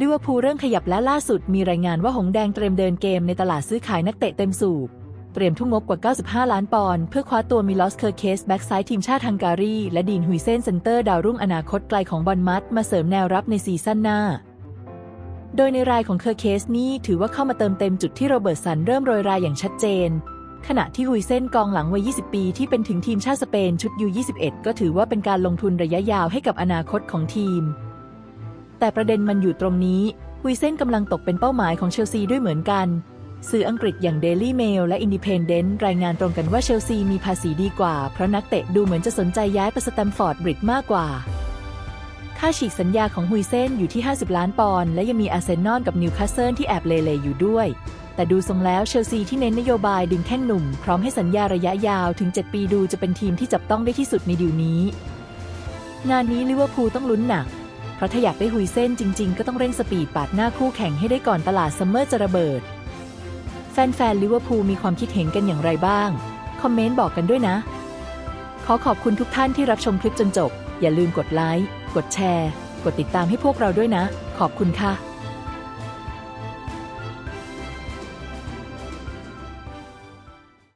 ลิเวอร์พูลเริ่มขยับและล่าสุดมีรายงานว่าหงแดงเตรียมเดินเกมในตลาดซื้อขายนักเตะเต็มสูบ เตรียมทุ่มงบกว่า 95 ล้านปอนด์เพื่อคว้าตัวมิลอสเคอร์เคสแบ็กซ้ายทีมชาติฮังการี และดีนฮุยเซนเซนเตอร์ดาวรุ่งอนาคตไกลของบอลมัดมาเสริมแนวรับในซีซั่นหน้า โดยในรายของเคอร์เคสนี่ถือว่าเข้ามาเติมเต็มจุดที่โรเบิร์ตสันเริ่มโรยรายอย่างชัดเจน ขณะที่ฮุยเซนกองหลังวัย 20 ปีที่เป็นถึงทีมชาติสเปนชุดยู21ก็ถือว่าเป็นการลงทุนระยะยาวให้กับอนาคตของทีม แต่ประเด็นมันอยู่ตรงนี้ฮุยเซนกำลังตกเป็นเป้าหมายของเชลซีด้วยเหมือนกัน สื่ออังกฤษอย่าง Daily Mail และ Independent รายงานตรงกันว่าเชลซีมีภาษีดีกว่า เพราะนักเตะดูเหมือนจะสนใจย้ายไปสแตมฟอร์ดบริดมากกว่า ค่าฉีกสัญญาของฮุยเซนอยู่ที่ 50 ล้านปอนด์และยังมีอาร์เซนอลกับนิวคาสเซิลที่แอบเลเลอยู่ด้วย แต่ดูทรงแล้วเชลซีที่เน้นนโยบายดึงแข้งหนุ่ม พร้อมให้สัญญาระยะยาวถึง 7 ปีดูจะเป็นทีมที่จับต้องได้ที่สุดในดิวนี้ งานนี้ลิเวอร์พูลต้องลุ้นหนัก เพราะถ้าอยากได้ฮุยเส้นจริง ๆ ก็ต้องเร่งสปีดปาดหน้าคู่แข่งให้ได้ก่อนตลาดซัมเมอร์จะระเบิด แฟนๆลิเวอร์พูลมีความคิดเห็นกันอย่างไรบ้าง คอมเมนต์บอกกันด้วยนะ ขอขอบคุณทุกท่านที่รับชมคลิปจนจบ อย่าลืมกดไลค์ กดแชร์ กดติดตามให้พวกเราด้วยนะ ขอบคุณค่ะ